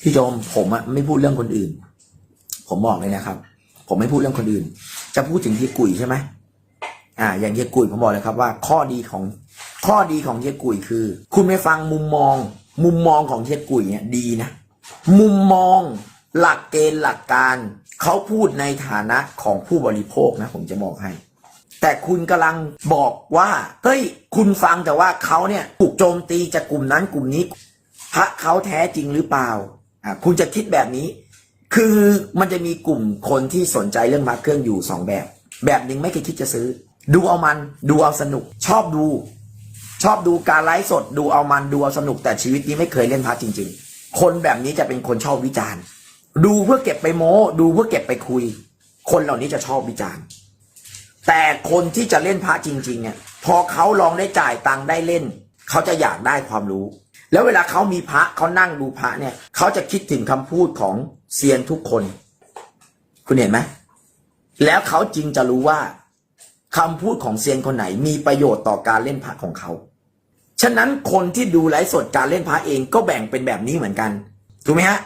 พี่โจมผมอะไม่พูดเรื่องคนอื่น ผมบอกเลยนะครับ ผมไม่พูดเรื่องคนอื่น จะพูดถึงเฮียกุยใช่ไหมอ่า อย่างเฮียกุยผมบอกเลยครับว่า ข้อดีของข้อดีของเฮียกุยคือ คุณไปฟังมุมมอง มุมมองของเฮียกุยเนี่ยดีนะ มุมมองหลักเกณฑ์หลักการเขาพูดในฐานะของผู้บริโภคนะ ผมจะบอกให้แต่คุณกำลังบอกว่าเฮ้ยคุณฟังแต่ว่าเขาเนี่ยถูกโจมตีจากกลุ่มนั้นกลุ่มนี้พระเขาแท้จริงหรือเปล่า อะคุณจะคิดแบบนี้ คือมันจะมีกลุ่มคนที่สนใจเรื่องมาเครื่องอยู่สองแบบ แบบหนึ่งไม่เคยคิดจะซื้อ ดูเอามันดูเอาสนุก ชอบดู ชอบดูการไลฟ์สด ดูเอามันดูเอาสนุก แต่ชีวิตนี้ไม่เคยเล่นพระจริง ๆ คนแบบนี้จะเป็นคนชอบวิจารณ์ ดูเพื่อเก็บไปโม้ ดูเพื่อเก็บไปคุย คนเหล่านี้จะชอบวิจารณ์แต่คนที่จะเล่นพระจริงๆเนี่ยพอเขาลองได้จ่ายตังค์ได้เล่น เขาจะอยากได้ความรู้ แล้วเวลาเขามีพระเขานั่งดูพระเนี่ยเขาจะคิดถึงคำพูดของเซียนทุกคน คุณเห็นไหมแล้วเขาจริงจะรู้ว่าคำพูดของเซียนคนไหน มีประโยชน์ต่อการเล่นพระของเขาฉะนั้นคนที่ดูไลฟ์สดการเล่นพระเองก็แบ่งเป็นแบบนี้เหมือนกันถูกไหมฮะ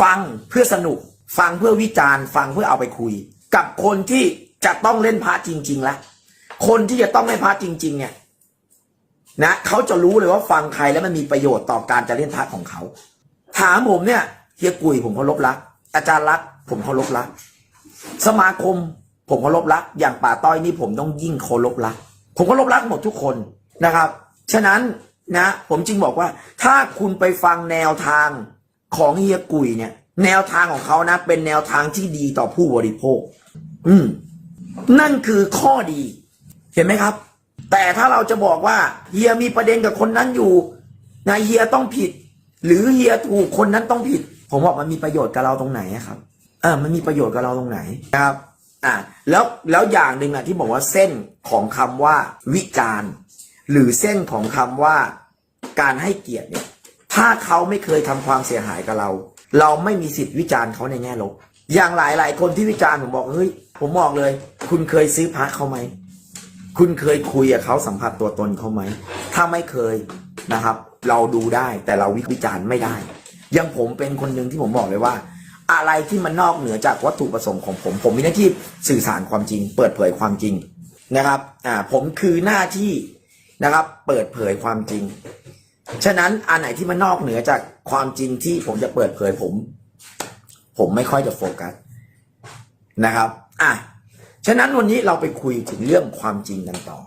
ฟังเพื่อสนุก ฟังเพื่อวิจารณ์ ฟังเพื่อเอาไปคุย กับคนที่จะต้องเล่นพระจริงๆแล้วคนที่จะต้องเล่นพระจริง ๆ เนี่ย นะเขาจะรู้เลยว่าฟังใครแล้วมันมีประโยชน์ต่อการจะเล่นพระของเขา ถามผมเนี่ยเฮียกุยผมเคารพรัก อาจารย์รัก ผมเคารพรัก สมาคม ผมเคารพรัก อย่างป่าต้อยนี่ผมต้องยิ่งเคารพรัก ผมเคารพรักหมดทุกคนนะครับ ฉะนั้นนะผมจึงบอกว่าถ้าคุณไปฟังแนวทางของเฮียกุยเนี่ย แนวทางของเขานะ เป็นแนวทางที่ดีต่อผู้บริโภค อืม นั่นคือข้อดี เห็นไหมครับ แต่ถ้าเราจะบอกว่าเฮียมีประเด็นกับคนนั้นอยู่นะเฮียต้องผิด หรือเฮียถูกคนนั้นต้องผิด ผมบอกมันมีประโยชน์กับเราตรงไหนครับ เออมันมีประโยชน์กับเราตรงไหนนะครับ อ่าแล้วแล้วอย่างหนึ่งอะที่บอกว่าเส้นของคำว่าวิจารณ์หรือเส้นของคำว่าการให้เกียรติเนี่ยถ้าเขาไม่เคยทำความเสียหายกับเรา เราไม่มีสิทธิ์วิจารณ์เขาในแง่ลบอย่างหลายหลายๆคนที่วิจารณ์ผมบอกเฮ้ยผมบอกเลย คุณเคยซื้อพระเขาไหม คุณเคยคุยกับเขาสัมผัสตัวตนเขาไหม ถ้าไม่เคยนะครับ เราดูได้แต่เราวิจารณ์ไม่ได้อยังผมเป็นคนหนึ่งที่ผมบอกเลยว่า อะไรที่มันนอกเหนือจากวัตถุประสงค์ของผม ผมมีหน้าที่สื่อสารความจริง เปิดเผยความจริงนะครับ อ่า ผมคือหน้าที่นะครับ เปิดเผยความจริง ฉะนั้นอันไหนที่มันนอกเหนือจากความจริงที่ผมจะเปิดเผยผม ผมไม่ค่อยจะโฟกัสนะครับ อะ ฉะนั้นวันนี้เราไปคุยถึงเรื่องความจริงกันต่อ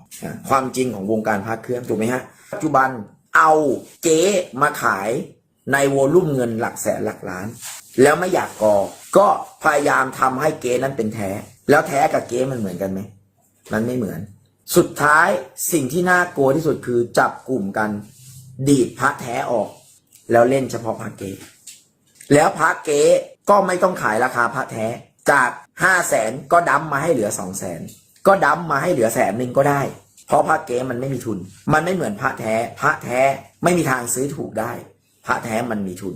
ความจริงของวงการพระเครื่องถูกไหมฮะ ปัจจุบันเอาเก๊มาขายในโวลุ่มเงินหลักแสนหลักล้าน แล้วไม่อยากกอ ก็พยายามทำให้เก๊นั้นเป็นแท้ แล้วแท้กับเก๊มันเหมือนกันไหม มันไม่เหมือน สุดท้ายสิ่งที่น่ากลัวที่สุดคือจับกลุ่มกันดีดพระแท้ออก แล้วเล่นเฉพาะพระเก๊แล้วพระเก๊ก็ไม่ต้องขายราคาพระแท้ จากห้าแสนก็ดั้มมาให้เหลือสองแสนก็ดั้มมาให้เหลือแสนหนึ่งก็ได้ เพราะพระเก๊มันไม่มีทุน มันไม่เหมือนพระแท้ พระแท้ไม่มีทางซื้อถูกได้ พระแท้มันมีทุน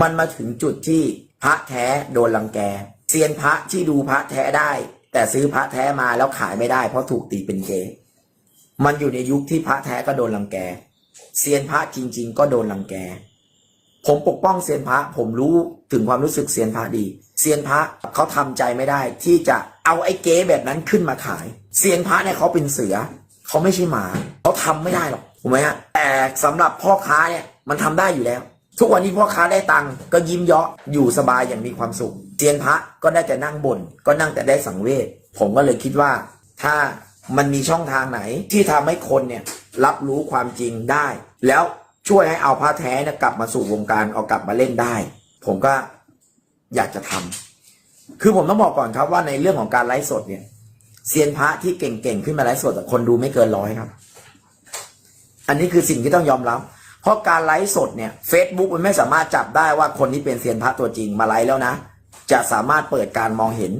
มันมาถึงจุดที่พระแท้โดนรังแกเซียนพระที่ดูพระแท้ได้ แต่ซื้อพระแท้มาแล้วขายไม่ได้ เพราะถูกตีเป็นเก๊มันอยู่ในยุคที่พระแท้ก็โดนรังแกเซียนพระจริง ๆ ก็โดนรังแก ผมปกป้องเซียนพระผมรู้ถึงความรู้สึกเซียนพระดีเซียนพระเขาทำใจไม่ได้ ที่จะเอาไอ้เก๊แบบนั้นขึ้นมาขายเซียนพระเนี่ยเขาเป็นเสือเขาไม่ใช่หมาเขาทำไม่ได้หรอกถูกไหมฮะแต่สำหรับพ่อค้าเนี่ยมันทำได้อยู่แล้ว ทุกวันนี้พ่อค้าได้ตังค์ก็ยิ้มเยาะอยู่สบายอย่างมีความสุขเซียนพระก็ได้แต่นั่งบน่นก็นั่งแต่ได้สังเวชผมก็เลยคิดว่าถ้ามันมีช่องทางไหนที่ทำให้คนเนี่ยรับรู้ความจริงได้ แล้ว ช่วยให้เอาพระแท้เนี่ยกลับมาสู่วงการเอากลับมาเล่นได้ ผมก็อยากจะทำคือผมต้องบอกก่อนครับว่าในเรื่องของการไลฟ์สดเนี่ยเซียนพระที่เก่งๆขึ้นมาไลฟ์สดแต่คนดูไม่เกินร้อยครับ อันนี้คือสิ่งที่ต้องยอมรับเพราะการไลฟ์สดเนี่ย Facebook มันไม่สามารถจับได้ว่าคนที่เป็นเซียนพระตัวจริงมาไลฟ์แล้วนะ จะสามารถเปิดการมองเห็น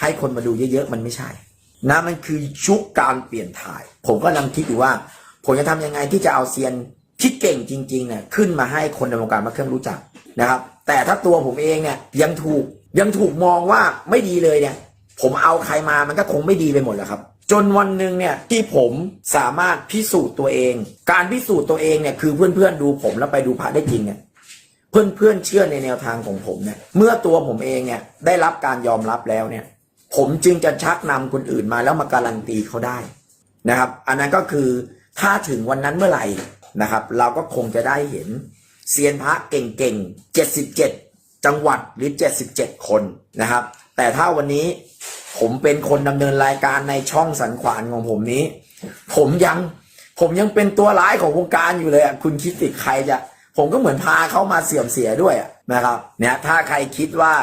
ให้คนมาดูเยอะๆมันไม่ใช่ นะมันคือชุกการเปลี่ยนถ่าย ผมก็นังคิดอยู่ว่า ผมจะทำยังไงที่จะเอาเซียน ที่เก่งจริงๆเนี่ยขึ้นมาให้คนในวงการมาเครื่องรู้จักนะครับ แต่ถ้าตัวผมเองเนี่ยยังถูกยังถูกมองว่าไม่ดีเลยเนี่ย ผมเอาใครมามันก็คงไม่ดีไปหมดแหละครับ จนวันหนึ่งเนี่ยที่ผมสามารถพิสูจน์ตัวเอง การพิสูจน์ตัวเองเนี่ยคือเพื่อนๆดูผมแล้วไปดูพระได้จริงเนี่ยเพื่อนเพื่อนๆเชื่อในแนวทางของผมเนี่ยเมื่อตัวผมเองเนี่ยได้รับการยอมรับแล้วเนี่ย ผมจึงจะชักนำคนอื่นมาแล้วมาการันตีเขาได้นะครับ อันนั้นก็คือถ้าถึงวันนั้นเมื่อไหร่ นะครับ เราก็คงจะได้เห็นเซียนพระเก่งๆ 77 จังหวัดหรือ 77 คนนะครับ แต่ถ้าวันนี้ผมเป็นคนดำเนินรายการในช่องสันขวานของผมนี้ ผมยังผมยังเป็นตัวร้ายของวงการอยู่เลยอะคุณคิดติใครจะ ผมก็เหมือนพาเขามาเสื่อมเสียด้วยนะครับเนี่ยถ้าใครคิดว่า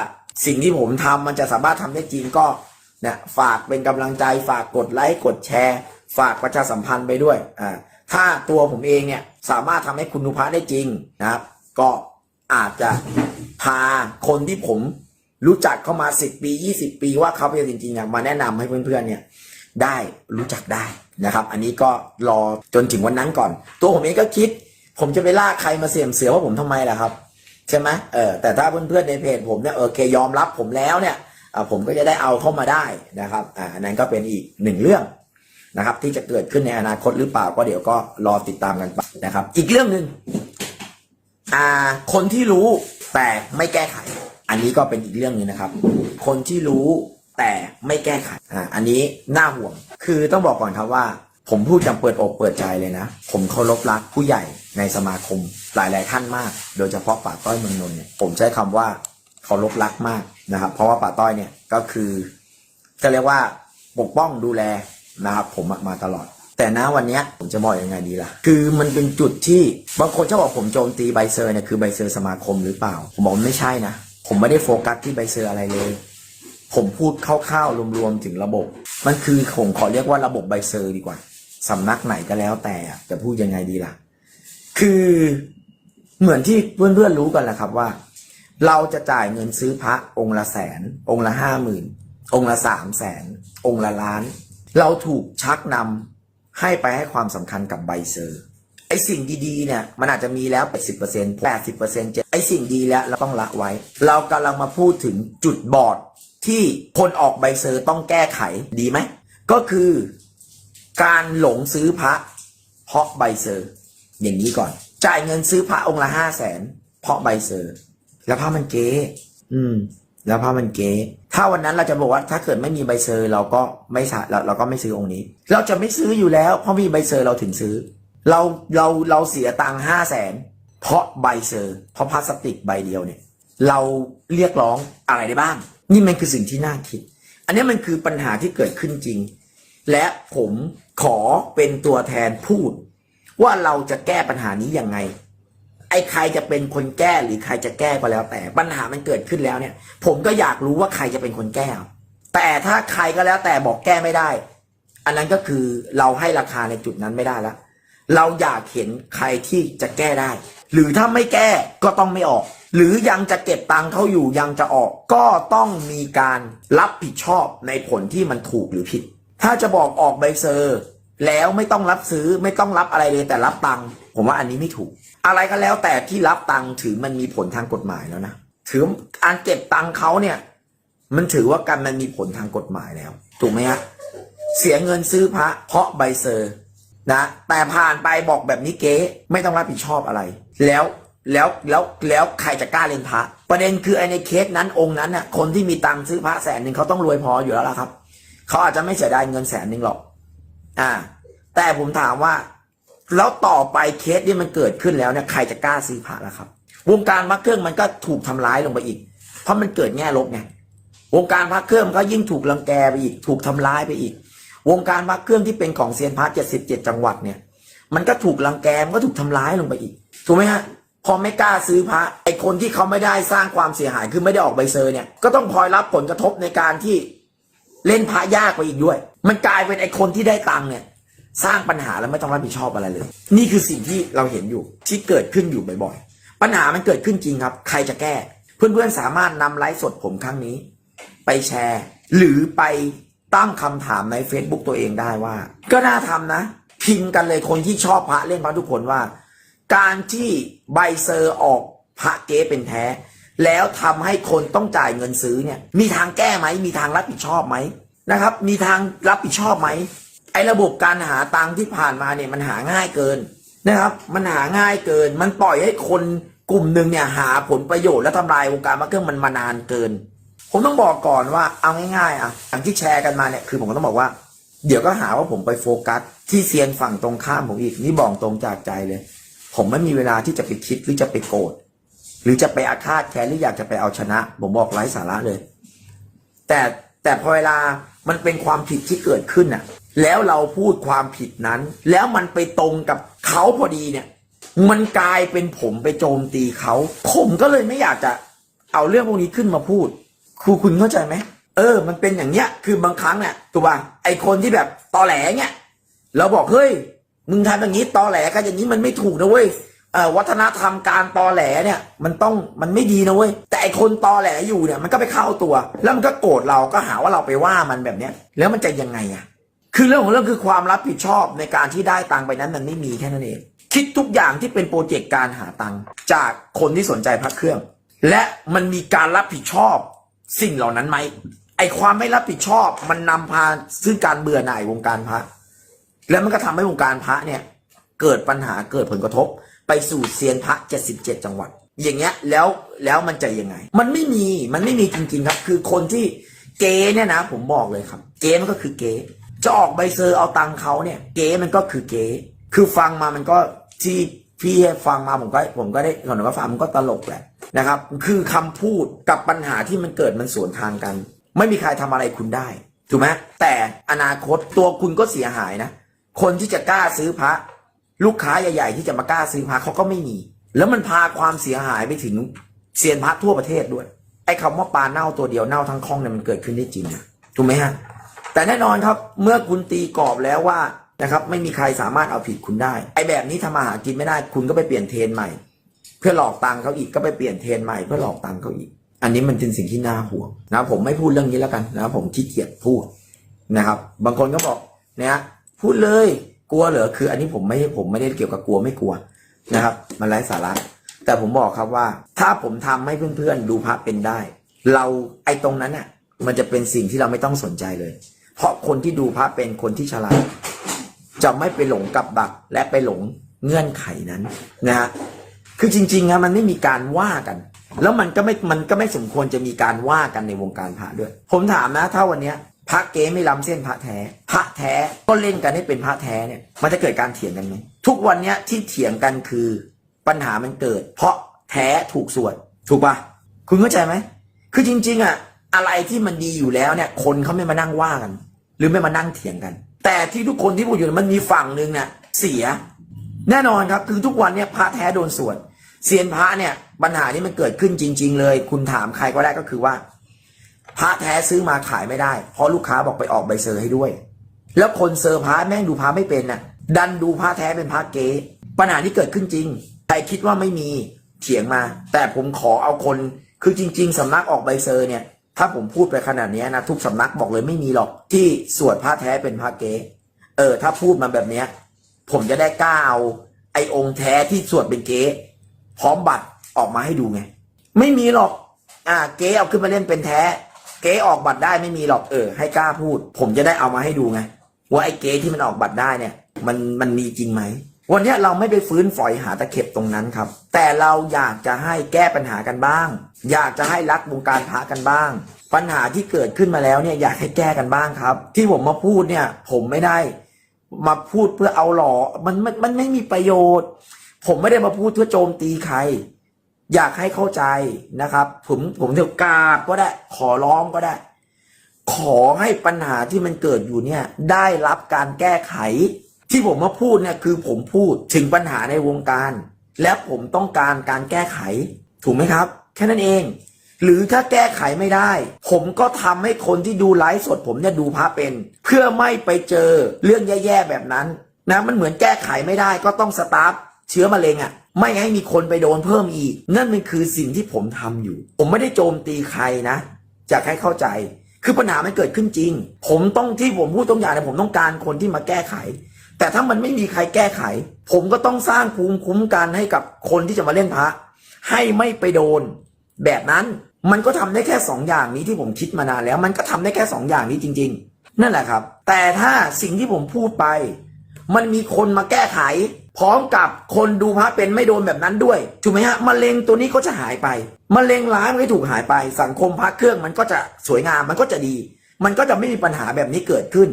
สิ่งที่ผมทำมันจะสามารถทำได้จริงก็เนี่ยฝากเป็นกำลังใจฝากกดไลค์กดแชร์ ฝากประชาสัมพันธ์ไปด้วยอ่า ถ้าตัวผมเองเนี่ยสามารถทำให้คุณนุพะได้จริงนะครับ ก็อาจจะพาคนที่ผมรู้จักเข้ามาสิบปียี่สิบปีว่าเขาเป็นจริงๆเนี่ยมาแนะนำให้เพื่อนๆเนี่ยได้รู้จักได้นะครับ อันนี้ก็รอจนถึงวันนั้นก่อน ตัวผมเองก็คิด ผมจะไปลากใครมาเสี่ยมเสือว่าผมทำไมล่ะครับ ใช่ไหมเออแต่ถ้าเพื่อนๆในเพจผมเนี่ยเออเคยอมรับผมแล้วเนี่ยผมก็จะได้เอาเข้ามาได้นะครับอ่าอันนั้นก็เป็นอีกหนึ่งเรื่อง นะครับที่จะเกิดขึ้นในอนาคตหรือเปล่าก็เดี๋ยวก็รอติดตามกันไปนะครับ อีกเรื่องหนึ่งอ่าคนที่รู้แต่ไม่แก้ไข อันนี้ก็เป็นอีกเรื่องหนึ่งนะครับ คนที่รู้แต่ไม่แก้ไขอ่าอันนี้น่าห่วง คือต้องบอกก่อนครับว่า ผมพูดจำเปิดอกเปิดใจเลยนะ ผมเคารพรักผู้ใหญ่ในสมาคมหลายๆท่านมาก โดยเฉพาะป่าต้อยเมืองนนท์เนี่ยผมใช้คำว่าเคารพรักมากนะครับ เพราะว่าป่าต้อยเนี่ยก็คือจะเรียกว่าปกป้องดูแล นะครับผมมาตลอด แต่นะวันนี้ผมจะบอกยังไงดีล่ะ คือมันเป็นจุดที่บางคนชอบบอกผมโจมตีใบเซอร์เนี่ยคือใบเซอร์สมาคมหรือเปล่า ผมบอกมันไม่ใช่นะ ผมไม่ได้โฟกัสที่ใบเซอร์อะไรเลย ผมพูดคร่าวๆรวมๆถึงระบบ มันคือผมขอเรียกว่าระบบใบเซอร์ดีกว่าสำนักไหนก็แล้วแต่อะจะพูดยังไงดีล่ะ คือเหมือนที่เพื่อนๆรู้กันแหละครับว่า เราจะจ่ายเงินซื้อพระองค์ละแสน องค์ละห้าหมื่นองค์ละสามแสนองค์ละล้าน เราถูกชักนำให้ไปให้ความสำคัญกับใบเซอร์ไอสิ่งดีๆเนี่ยมันอาจจะมีแล้ว 80% 80%ไอสิ่งดีแล้วเราต้องละไว้ เรากำลังมาพูดถึงจุดบอดที่คนออกใบเซอร์ต้องแก้ไขดีไหม ก็คือการหลงซื้อพระเพราะใบเซอร์ อย่างนี้ก่อน จ่ายเงินซื้อพระองค์ละห้าแสนเพราะใบเซอร์ แล้วพระมันเก๊อืม แล้วพระมันเก๊ถ้าวันนั้นเราจะบอกว่าถ้าเกิดไม่มีใบเซอร์เราก็ไม่สาเราเราก็ไม่ซื้อองค์นี้ เราจะไม่ซื้ออยู่แล้ว เพราะมีใบเซอร์เราถึงซื้อ เราเราเราเสียตังค์ห้าแสนเพราะใบเซอร์ เพราะพลาสติกใบเดียวเนี่ย เราเรียกร้องอะไรได้บ้าง นี่มันคือสิ่งที่น่าคิด อันนี้มันคือปัญหาที่เกิดขึ้นจริง และผมขอเป็นตัวแทนพูด ว่าเราจะแก้ปัญหานี้ยังไง ไอ้ใครจะเป็นคนแก้หรือใครจะแก้ก็แล้ว แต่ปัญหามันเกิดขึ้นแล้วเนี่ย ผมก็อยากรู้ว่าใครจะเป็นคนแก้ แต่ถ้าใครก็แล้วแต่บอกแก้ไม่ได้ อันนั้นก็คือเราให้ราคาในจุดนั้นไม่ได้แล้วเราอยากเห็นใครที่จะแก้ได้ หรือถ้าไม่แก้ก็ต้องไม่ออก หรือยังจะเก็บตังค์เขาอยู่ยังจะออก ก็ต้องมีการรับผิดชอบในผลที่มันถูกหรือผิด ถ้าจะบอกออกใบเซอร์ แล้วไม่ต้องรับซื้อไม่ต้องรับอะไรเลยแต่รับตังค์ผมว่าอันนี้ไม่ถูก อะไรก็แล้วแต่ที่รับตังค์ถือมันมีผลทางกฎหมายแล้วนะถือการเก็บตังค์เขาเนี่ย มันถือว่าการมันมีผลทางกฎหมายแล้ว ถูกไหมฮะเสียเงินซื้อพระเพราะใบเซอร์นะแต่ผ่านไปบอกแบบนี้เก๊ไม่ต้องรับผิดชอบอะไร แล้วแล้วแล้วแล้วใครจะกล้าเล่นพระ ประเด็นคือไอ้ในเคสนั้นองค์นั้นน่ะคนที่มีตังค์ซื้อพระแสนหนึ่งเขาต้องรวยพออยู่แล้วล่ะครับเขาอาจจะไม่เสียดายเงินแสนหนึ่งหรอก อ่า แต่ผมถามว่า แล้วต่อไปเคสที่มันเกิดขึ้นแล้วเนี่ยใครจะกล้าซื้อพระล่ะครับ วงการพระเครื่องมันก็ถูกทำร้ายลงไปอีก เพราะมันเกิดแง่ลบไงวงการพระเครื่องก็ยิ่งถูกรังแกไปอีก ถูกทำร้ายไปอีก วงการพระเครื่องที่เป็นของเซียนพระ77จังหวัดเนี่ย มันก็ถูกรังแกมันก็ถูกทำร้ายลงไปอีก ถูกไหมฮะพอไม่กล้าซื้อพระไอคนที่เขาไม่ได้สร้างความเสียหายคือไม่ได้ออกใบเซอร์เนี่ยก็ต้องพลอยรับผลกระทบในการที่เล่นพระยากไปอีกด้วย มันกลายเป็นไอคนที่ได้ตังค์เนี่ย สร้างปัญหาแล้วไม่ต้องรับผิดชอบอะไรเลย นี่คือสิ่งที่เราเห็นอยู่ที่เกิดขึ้นอยู่บ่อยๆ ปัญหามันเกิดขึ้นจริงครับ ใครจะแก้ เพื่อนๆสามารถนำไลฟ์สดผมครั้งนี้ ไปแชร์ หรือไปตั้งคำถามใน Facebook ตัวเองได้ว่า ก็น่าทำนะ พิมพ์กันเลยคนที่ชอบพระเล่นพระทุกคนว่า การที่ใบเซอร์ออกพระเก๊เป็นแท้ แล้วทำให้คนต้องจ่ายเงินซื้อเนี่ย มีทางแก้ไหม มีทางรับผิดชอบไหมนะครับ มีทางรับผิดชอบไหม ไอ้ระบบการหาตังค์ที่ผ่านมาเนี่ยมันหาง่ายเกินนะครับ มันหาง่ายเกิน มันปล่อยให้คนกลุ่มหนึ่งเนี่ยหาผลประโยชน์และทำลายวงการพระเครื่องมันมานานเกิน ผมต้องบอกก่อนว่าเอาง่ายๆอะอย่างที่แชร์กันมาเนี่ยคือผมก็ต้องบอกว่า เดี๋ยวก็หาว่าผมไปโฟกัส ที่เซียนฝั่งตรงข้ามผมอีกนี่บอกตรงจากใจเลย ผมไม่มีเวลาที่จะไปคิดหรือจะไปโกรธหรือจะไปอาฆาตแค้นหรืออยากจะไปเอาชนะ ผมบอกไร้สาระเลย แต่แต่พอเวลา มันเป็นความผิดที่เกิดขึ้นน่ะ แล้วเราพูดความผิดนั้น แล้วมันไปตรงกับเขาพอดีเนี่ย มันกลายเป็นผมไปโจมตีเขา ผมก็เลยไม่อยากจะเอาเรื่องพวกนี้ขึ้นมาพูด ครูคุณเข้าใจไหม เออ มันเป็นอย่างเนี้ย คือบางครั้งเนี่ยตัวว่าไอคนที่แบบตอแหลเนี่ยเราบอกเฮ้ย มึงทำอย่างนี้ตอแหลกันอย่างนี้มันไม่ถูกนะเว้ย วัฒนธรรมการตอแหลเนี่ย มันต้องมันไม่ดีนะเว้ยแต่ไอคนตอแหลอยู่เนี่ยมันก็ไปเข้าตัว แล้วมันก็โกรธเราก็หาว่าเราไปว่ามันแบบเนี้ย แล้วมันจะยังไงอะคือเรื่องของเรื่องคือความรับผิดชอบในการที่ได้ตังไปนั้นมันไม่มีแค่นั้นเอง คิดทุกอย่างที่เป็นโปรเจกต์การหาตังจากคนที่สนใจพระเครื่อง และมันมีการรับผิดชอบสิ่งเหล่านั้นไหมไอความไม่รับผิดชอบมันนำพาซึ่งการเบื่อหน่ายวงการพระ แล้วมันก็ทำให้วงการพระเนี่ย เกิดปัญหาเกิดผลกระทบ ไปสู่เซียนพระ 77 จังหวัด อย่างเงี้ยแล้วแล้วมันจะยังไง มันไม่มีมันไม่มีจริงๆครับ คือคนที่เก๊เนี่ยนะ ผมบอกเลยครับ เก๊มันก็คือเก๊จะออกใบเซอร์เอาตังค์เขาเนี่ย เก๊มันก็คือเก๊คือฟังมามันก็ที่พี่ให้ฟังมาผมก็ผมก็ได้ก่อนว่าฟังมันก็ตลกแหละนะครับ คือคำพูดกับปัญหาที่มันเกิดมันสวนทางกัน ไม่มีใครทำอะไรคุณได้ถูกไหมแต่อนาคตตัวคุณก็เสียหายนะ คนที่จะกล้าซื้อพระ ลูกค้าใหญ่ๆที่จะมากล้าซื้อพระเขาก็ไม่มี แล้วมันพาความเสียหายไปถึงเซียนพระทั่วประเทศด้วย ไอ้คำว่าปลาเน่าตัวเดียวเน่าทั้งคลองเนี่ยมันเกิดขึ้นได้จริงนะถูกไหมฮะแต่แน่นอนครับเมื่อคุณตีกรอบแล้วว่านะครับไม่มีใครสามารถเอาผิดคุณได้ไอ้แบบนี้ทำมาหากินไม่ได้ คุณก็ไปเปลี่ยนเทรนใหม่ เพื่อหลอกตังเขาอีกก็ไปเปลี่ยนเทรนใหม่เพื่อหลอกตังเขาอีก อันนี้มันเป็นสิ่งที่น่าห่วงนะผมไม่พูดเรื่องนี้แล้วกันนะผมขี้เกียจพูดนะครับ บางคนก็บอกเนี่ยพูดเลย กลัวเหรอคือ อันนี้ผมไม่ผมไม่ได้เกี่ยวกับกลัวไม่กลัวนะครับ มันไร้สาระแต่ผมบอกครับว่า ถ้าผมทำให้เพื่อนๆดูพระเป็นได้ เราไอ้ตรงนั้นน่ะ มันจะเป็นสิ่งที่เราไม่ต้องสนใจเลย เพราะคนที่ดูพระเป็นคนที่ฉลาดจะไม่ไปหลงกับดักและไปหลงเงื่อนไขนั้นนะฮะคือจริงๆนะมันไม่มีการว่ากัน แล้วมันก็ไม่มันก็ไม่สมควรจะมีการว่ากันในวงการพระด้วย ผมถามนะ ถ้าวันเนี้ย พระเก๊ไม่ล้ำเส้นพระแท้ พระแท้ก็เล่นกันให้เป็นพระแท้เนี่ย มันจะเกิดการเถียงกันไหมทุกวันเนี้ยที่เถียงกันคือปัญหามันเกิด เพราะแท้ถูกส่วน ถูกปะคุณเข้าใจไหมคือจริง ๆอะอะไรที่มันดีอยู่แล้วเนี่ย คนเขาไม่มานั่งว่ากัน หรือไม่มานั่งเถียงกัน แต่ที่ทุกคนที่พูดอยู่มันมีฝั่งหนึ่งเนี่ยเสีย แน่นอนครับ คือทุกวันเนี่ยพระแท้โดนส่วนเซียนพระเนี่ยปัญหานี้มันเกิดขึ้นจริง ๆ เลย คุณถามใครก็ได้ก็คือว่า พระแท้ซื้อมาขายไม่ได้ เพราะลูกค้าบอกไปออกใบเซอร์ให้ด้วย แล้วคนเซอร์พระแม่งดูพระไม่เป็นน่ะ ดันดูพระแท้เป็นพระเก๊ปัญหาที่เกิดขึ้นจริง ใครคิดว่าไม่มีเถียงมา แต่ผมขอเอาคนคือจริง ๆสำนักออกใบเซอร์เนี่ย ถ้าผมพูดไปขนาดนี้นะทุกสำนักบอกเลยไม่มีหรอกที่สวดพระแท้เป็นพระเก๊เออ ถ้าพูดมาแบบเนี้ย ผมจะได้กล้าเอาไอ้องค์แท้ที่สวดเป็นเก๊พร้อมบัตรออกมาให้ดูไง ไม่มีหรอก อ่า เก๊เอาขึ้นมาเล่นเป็นแท้ เก๊ออกบัตรได้ไม่มีหรอกเออให้กล้าพูด ผมจะได้เอามาให้ดูไงว่าไอ้เก๊ที่มันออกบัตรได้เนี่ย มันมันมีจริงไหมวันนี้เราไม่ไปฟื้นฝอยหาตะเข็บตรงนั้นครับ แต่เราอยากจะให้แก้ปัญหากันบ้าง อยากจะให้รักวงการพระกันบ้าง ปัญหาที่เกิดขึ้นมาแล้วเนี่ยอยากให้แก้กันบ้างครับ ที่ผมมาพูดเนี่ย ผมไม่ได้ มาพูดเพื่อเอาหล่อมันมันมันไม่มีประโยชน์ ผมไม่ได้มาพูดเพื่อโจมตีใคร อยากให้เข้าใจนะครับ ผมผมเดี๋ยวกราบก็ได้ ขอร้องก็ได้ ขอให้ปัญหาที่มันเกิดอยู่เนี่ย ได้รับการแก้ไข ที่ผมมาพูดเนี่ยคือผมพูดถึงปัญหาในวงการ และผมต้องการการแก้ไข ถูกไหมครับ แค่นั้นเอง หรือถ้าแก้ไขไม่ได้ ผมก็ทำให้คนที่ดูไลฟ์สด ผมเนี่ยดูพระเป็น เพื่อไม่ไปเจอเรื่องแย่ๆแบบนั้นนะมันเหมือนแก้ไขไม่ได้ก็ต้องสตาร์ท เชื้อมะเร็งอะ่ะไม่ให้มีคนไปโดนเพิ่มอีก นั่นมันคือสิ่งที่ผมทำอยู่ ผมไม่ได้โจมตีใครนะอยากให้เข้าใจคือปัญหามันเกิดขึ้นจริง ผมต้องที่ผมพูดตรงอย่างเนี่ยผมต้องการคนที่มาแก้ไข แต่ถ้ามันไม่มีใครแก้ไข ผมก็ต้องสร้างภูมิคุ้มกันให้กับคนที่จะมาเล่นพระให้ไม่ไปโดน แบบนั้นมันก็ทำได้แค่สองอย่างนี้ที่ผมคิดมานานแล้ว มันก็ทำได้แค่สองอย่างนี้จริง ๆ นั่นแหละครับ แต่ถ้าสิ่งที่ผมพูดไป มันมีคนมาแก้ไข พร้อมกับคนดูพระเป็นไม่โดนแบบนั้นด้วยถูกไหมฮะมะเร็งตัวนี้ก็จะหายไปมะเร็งร้ายมันก็ถูกหายไป สังคมพระเครื่องมันก็จะสวยงามมันก็จะดี มันก็จะไม่มีปัญหาแบบนี้เกิดขึ้น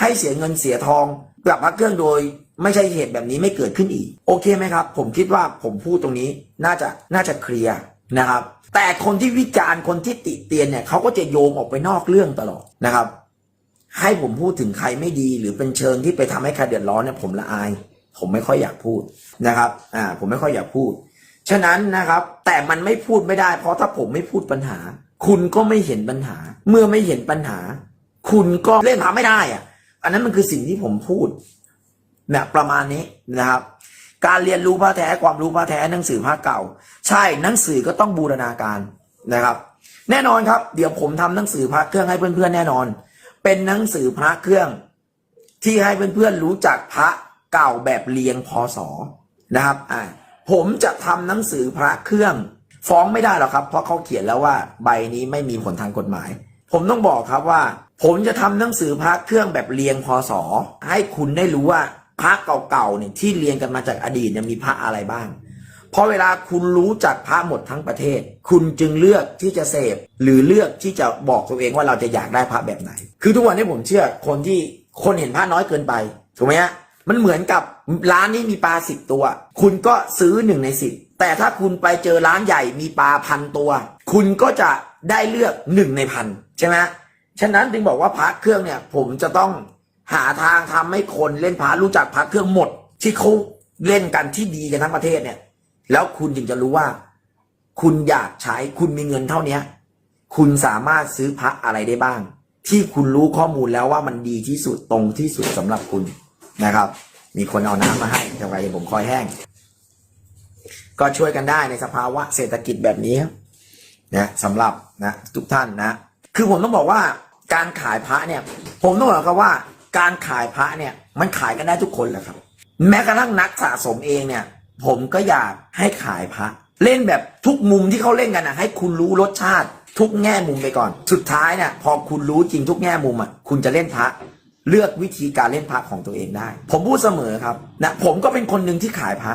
ให้เสียเงินเสียทองกับพระเครื่องโดยไม่ใช่เหตุแบบนี้ไม่เกิดขึ้นอีก โอเคไหมครับ ผมคิดว่าผมพูดตรงนี้น่าจะน่าจะเคลียร์นะครับ แต่คนที่วิจารณ์คนที่ติเตียนเนี่ยเขาก็จะโยงออกไปนอกเรื่องตลอดนะครับ ให้ผมพูดถึงใครไม่ดีหรือเป็นเชิงที่ไปทำให้ใครเดือดร้อนเนี่ยผมละอาย ผมไม่ค่อยอยากพูดนะครับ อ่า ผมไม่ค่อยอยากพูด ฉะนั้นนะครับ แต่มันไม่พูดไม่ได้ เพราะถ้าผมไม่พูดปัญหา คุณก็ไม่เห็นปัญหา เมื่อไม่เห็นปัญหา คุณก็เล่นพาไม่ได้อะ อันนั้นมันคือสิ่งที่ผมพูดเนี่ยประมาณนี้นะครับ การเรียนรู้พระแท้ความรู้พระแท้หนังสือพระเก่า ใช่หนังสือก็ต้องบูรณาการนะครับ แน่นอนครับ เดี๋ยวผมทำหนังสือพระเครื่องให้เพื่อนๆแน่นอน เป็นหนังสือพระเครื่อง ที่ให้เพื่อนๆรู้จักพระ เก่าแบบเรียงพศนะครับอ่าผมจะทำหนังสือพระเครื่องฟ้องไม่ได้หรอกครับ เพราะเขาเขียนแล้วว่าใบนี้ไม่มีผลทางกฎหมาย ผมต้องบอกครับว่า ผมจะทำหนังสือพระเครื่องแบบเรียงพศให้คุณได้รู้ว่าพระเก่าๆเนี่ยที่เรียงกันมาจากอดีตเนี่ยมีพระอะไรบ้างพราะเวลาคุณรู้จักพระหมดทั้งประเทศ คุณจึงเลือกที่จะเสพ หรือเลือกที่จะบอกตัวเองว่าเราจะอยากได้พระแบบไหน คือทุกวันนี้ผมเชื่อคนที่คนเห็นพระน้อยเกินไปถูกไหมฮะ มันเหมือนกับร้านนี้มีปลาสิบตัว คุณก็ซื้อหนึ่งในสิบแต่ถ้าคุณไปเจอร้านใหญ่มีปลาพันตัว คุณก็จะได้เลือกหนึ่งในพันใช่ไหมฉะนั้นจึงบอกว่าพระเครื่องเนี่ย ผมจะต้องหาทางทำให้คนเล่นพระรู้จักพระเครื่องหมด ที่เขาเล่นกันที่ดีกันทั้งประเทศเนี่ย แล้วคุณจึงจะรู้ว่า คุณอยากใช้คุณมีเงินเท่าเนี้ย คุณสามารถซื้อพระอะไรได้บ้าง ที่คุณรู้ข้อมูลแล้วว่ามันดีที่สุดตรงที่สุดสำหรับคุณ นะครับ มีคนเอาน้ำมาให้จะไว้ผมคอยแห้ง ก็ช่วยกันได้ในสภาวะเศรษฐกิจแบบนี้นะสำหรับนะทุกท่านนะ คือผมต้องบอกว่าการขายพระเนี่ย ผมต้องบอกครับว่า การขายพระเนี่ยมันขายกันได้ทุกคนแหละครับ แม้กระทั่งนักสะสมเองเนี่ย ผมก็อยากให้ขายพระ เล่นแบบทุกมุมที่เขาเล่นกันนะให้คุณรู้รสชาติทุกแง่มุมไปก่อน สุดท้ายเนี่ยพอคุณรู้จริงทุกแง่มุมอะคุณจะเล่นพระ เลือกวิธีการเล่นพระของตัวเองได้ ผมพูดเสมอครับนะผมก็เป็นคนหนึ่งที่ขายพระ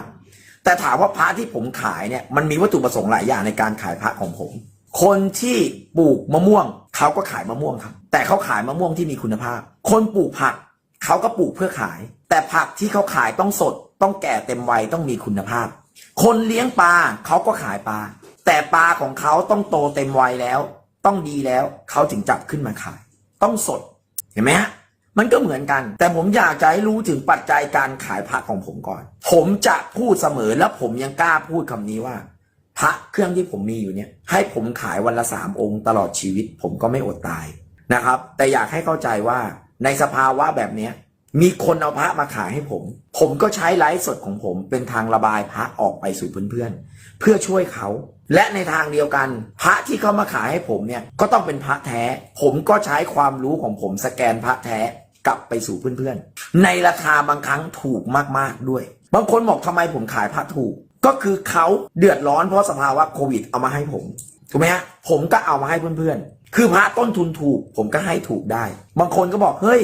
แต่ถามว่าพระที่ผมขายเนี่ยมันมีวัตถุประสงค์หลายอย่างในการขายพระของผม คนที่ปลูกมะม่วงเขาก็ขายมะม่วงครับ แต่เขาขายมะม่วงที่มีคุณภาพ คนปลูกผักเขาก็ปลูกเพื่อขาย แต่ผักที่เขาขายต้องสด ต้องแก่เต็มวัยต้องมีคุณภาพ คนเลี้ยงปลาเขาก็ขายปลาแต่ปลาของเขาต้องโตเต็มวัยแล้ว ต้องดีแล้วเขาถึงจับขึ้นมาขาย ต้องสดเห็นไหมฮะ มันก็เหมือนกัน แต่ผมอยากจะให้รู้ถึงปัจจัยการขายพระของผมก่อน ผมจะพูดเสมอและผมยังกล้าพูดคำนี้ว่า พระเครื่องที่ผมมีอยู่เนี่ยให้ผมขายวันละสามองค์ตลอดชีวิต ผมก็ไม่อดตายนะครับ แต่อยากให้เข้าใจว่าในสภาวะแบบเนี้ยมีคนเอาพระมาขายให้ผม ผมก็ใช้ไลฟ์สดของผมเป็นทางระบายพระออกไปสู่เพื่อนๆ เพื่อช่วยเขา และในทางเดียวกัน พระที่เขามาขายให้ผมเนี่ยก็ต้องเป็นพระแท้ ผมก็ใช้ความรู้ของผมสแกนพระแท้ กลับไปสู่เพื่อนๆ ในราคาบางครั้งถูกมากๆด้วย บางคนบอกทำไมผมขายพระถูก ก็คือเขาเดือดร้อนเพราะสภาวะโควิดเอามาให้ผมถูกไหมฮะผมก็เอามาให้เพื่อนๆ คือพระต้นทุนถูก ผมก็ให้ถูกได้ บางคนก็บอกเฮ้ย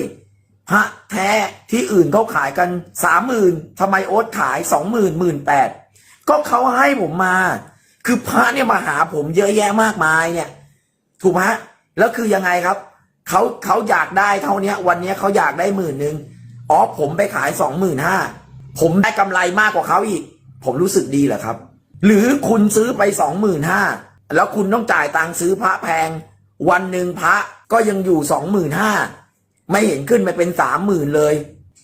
พระแท้ที่อื่นเขาขายกันสามหมื่นทำไมโอ๊ตขายสองหมื่นหมื่นแปดก็เขาให้ผมมา คือพระเนี่ยมาหาผมเยอะแยะมากมายเนี่ย ถูกไหมแล้วคือยังไงครับ เขาเขาอยากได้เท่านี้วันนี้เขาอยากได้หมื่นหนึ่งอ๋อผมไปขายสองหมื่นห้าผมได้กำไรมากกว่าเขาอีก ผมรู้สึกดีเหรอครับ หรือคุณซื้อไปสองหมื่นห้าแล้วคุณต้องจ่ายตังค์ซื้อพระแพง วันหนึ่งพระก็ยังอยู่สองหมื่นห้าไม่เห็นขึ้นไปเป็นสามหมื่นเลย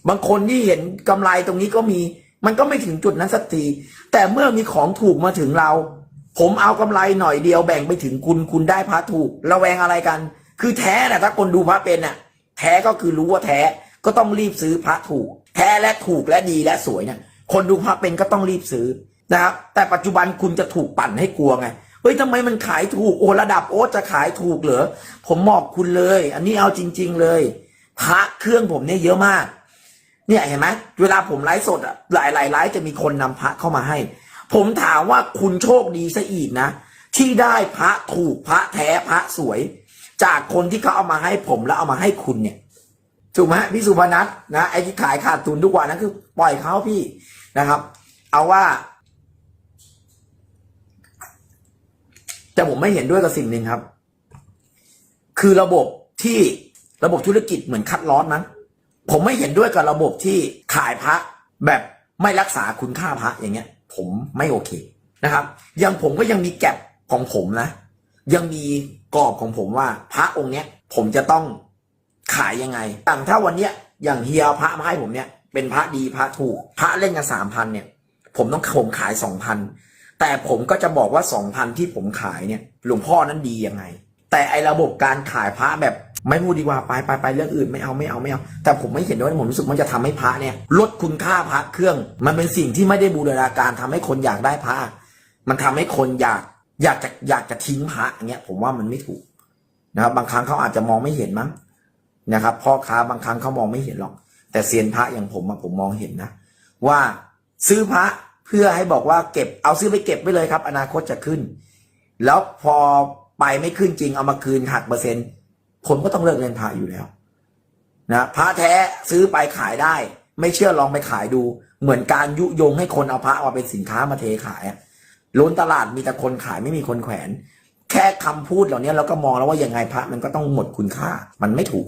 บางคนที่เห็นกำไรตรงนี้ก็มี มันก็ไม่ถึงจุดนั้นสักทีแต่เมื่อมีของถูกมาถึงเรา ผมเอากำไรหน่อยเดียวแบ่งไปถึงคุณคุณได้พระถูกระแวงอะไรกัน คือแท้นะถ้าคนดูพระเป็นน่ะ แท้ก็คือรู้ว่าแท้ก็ต้องรีบซื้อพระถูก แท้และถูกและดีและสวยเนี่ยคนดูพระเป็นก็ต้องรีบซื้อนะครับแต่ปัจจุบันคุณจะถูกปั่นให้กลัวไงเฮ้ยทำไมมันขายถูกโอระดับโอ๊ตจะขายถูกเหรอผมบอกคุณเลย อันนี้เอาจริง ๆเลย พระเครื่องผมเนี่ยเยอะมาก เนี่ยเห็นไหมเวลาผมไลฟ์สดอะหลายหลายไลฟ์จะมีคนนำพระเข้ามาให้ ผมถามว่าคุณโชคดีซะอีกนะ ที่ได้พระถูกพระแท้พระสวย จากคนที่เขาเอามาให้ผมแล้วเอามาให้คุณเนี่ยถูกไหมพี่สุพนัทนะไอ้ที่ขายขาดทุนทุกวันนั้นคือปล่อยเขาพี่นะครับ เอาว่า แต่ผมไม่เห็นด้วยกับสิ่งหนึ่งครับ คือระบบที่ระบบธุรกิจเหมือนคัดลอสนั้น ผมไม่เห็นด้วยกับระบบที่ขายพระแบบไม่รักษาคุณค่าพระอย่างเงี้ย ผมไม่โอเคนะครับ ยังผมก็ยังมีแก็บของผมนะ ยังมีกรอบของผมว่า พระองค์เนี้ยผมจะต้องขายยังไงอย่างถ้าวันเนี้ยอย่างเฮียพระมาให้ผมเนี่ยเป็นพระดีพระถูก พระเล่นกันสามพันเนี่ย ผมต้องผมขายสองพันแต่ผมก็จะบอกว่าสองพันที่ผมขายเนี่ย หลวงพ่อนั้นดียังไง แต่ไอระบบการขายพระแบบไม่พูดดีกว่าไปไปไปเรื่องอื่นไม่เอาไม่เอาไม่เอาแต่ผมไม่เห็นด้วยผมรู้สึกมันจะทำให้พระเนี่ย ลดคุณค่าพระเครื่อง มันเป็นสิ่งที่ไม่ได้บูรณาการทำให้คนอยากได้พระมันทำให้คนอยาก อยากจะอยากจะทิ้งพระเงี้ยผมว่ามันไม่ถูกนะครับ บางครั้งเขาอาจจะมองไม่เห็นมั้งนะครับพ่อค้าบางครั้งเขามองไม่เห็นหรอก แต่เซียนพระอย่างผมอะผมมองเห็นนะว่าซื้อพระเพื่อให้บอกว่าเก็บเอาซื้อไปเก็บไว้เลยครับ อนาคตจะขึ้น แล้วพอไปไม่ขึ้นจริงเอามาคืนหักเปอร์เซ็นต์ผมก็ต้องเลิกเล่นพระอยู่แล้วนะพระแท้ซื้อไปขายได้ ไม่เชื่อลองไปขายดู เหมือนการยุยงให้คนเอาพระมาเป็นสินค้ามาเทขายอะ ล้นตลาดมีแต่คนขายไม่มีคนแขวน แค่คำพูดเหล่านี้เราก็มองแล้วว่ายังไงพระมันก็ต้องหมดคุณค่า มันไม่ถูก